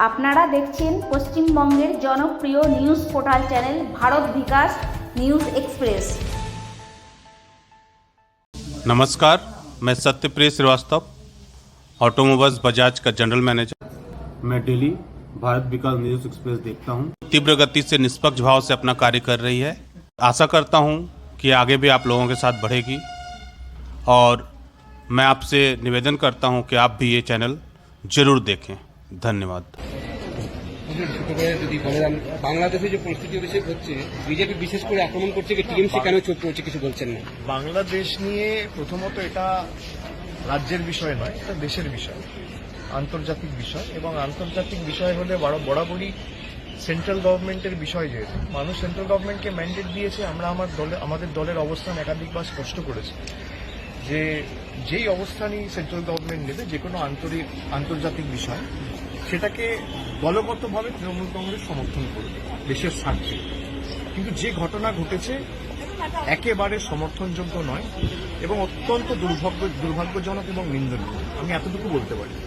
আপনারা দেখছেন পশ্চিমবঙ্গের জনপ্রিয় news portal channel Bharat Bikash news express नमस्कार मैं सत्यप्रिय श्रीवास्तव ऑटोमोबाइल्स बजाज का जनरल मैनेजर मैं daily Bharat Vikas news express देखता हूँ तीव्र गति से निष्पक्ष भाव से अपना कार्य कर रही है आशा करता हूँ कि आगे भी आप लोगों के साथ बढ़ेगी और मैं आपसे निवेदन करता हूँ कि आप भी ये चैनल जरूर देखें ধন্যবাদ। বাংলাদেশে যে পরিস্থিতি অভিষেক হচ্ছে বিজেপি বিশেষ করে আক্রমণ করছে টিএমসি কেন চুপ করছে কিছু বলছেন না? বাংলাদেশ নিয়ে প্রথমত এটা রাজ্যের বিষয় নয় এটা দেশের বিষয় আন্তর্জাতিক বিষয়। এবং আন্তর্জাতিক বিষয় হলে বরাবরই সেন্ট্রাল গভর্নমেন্টের বিষয় যেহেতু। মানুষ সেন্ট্রাল গভর্নমেন্টকে ম্যান্ডেট দিয়েছে আমরা আমার দলে আমাদের দলের অবস্থান একাধিকবার স্পষ্ট করেছি যে যেই অবস্থানই সেন্ট্রাল গভর্নমেন্ট নেবে যে কোনো আন্তরিক আন্তর্জাতিক বিষয় সেটাকে দলগতভাবে তৃণমূল কংগ্রেস সমর্থন করবে, দেশের স্বার্থে। কিন্তু যে ঘটনা ঘটেছে, একেবারে সমর্থনযোগ্য নয় এবং অত্যন্ত দুর্ভাগ্য, দুর্ভাগ্যজনক এবং নিন্দনীয়। আমি এতটুকু বলতে পারি।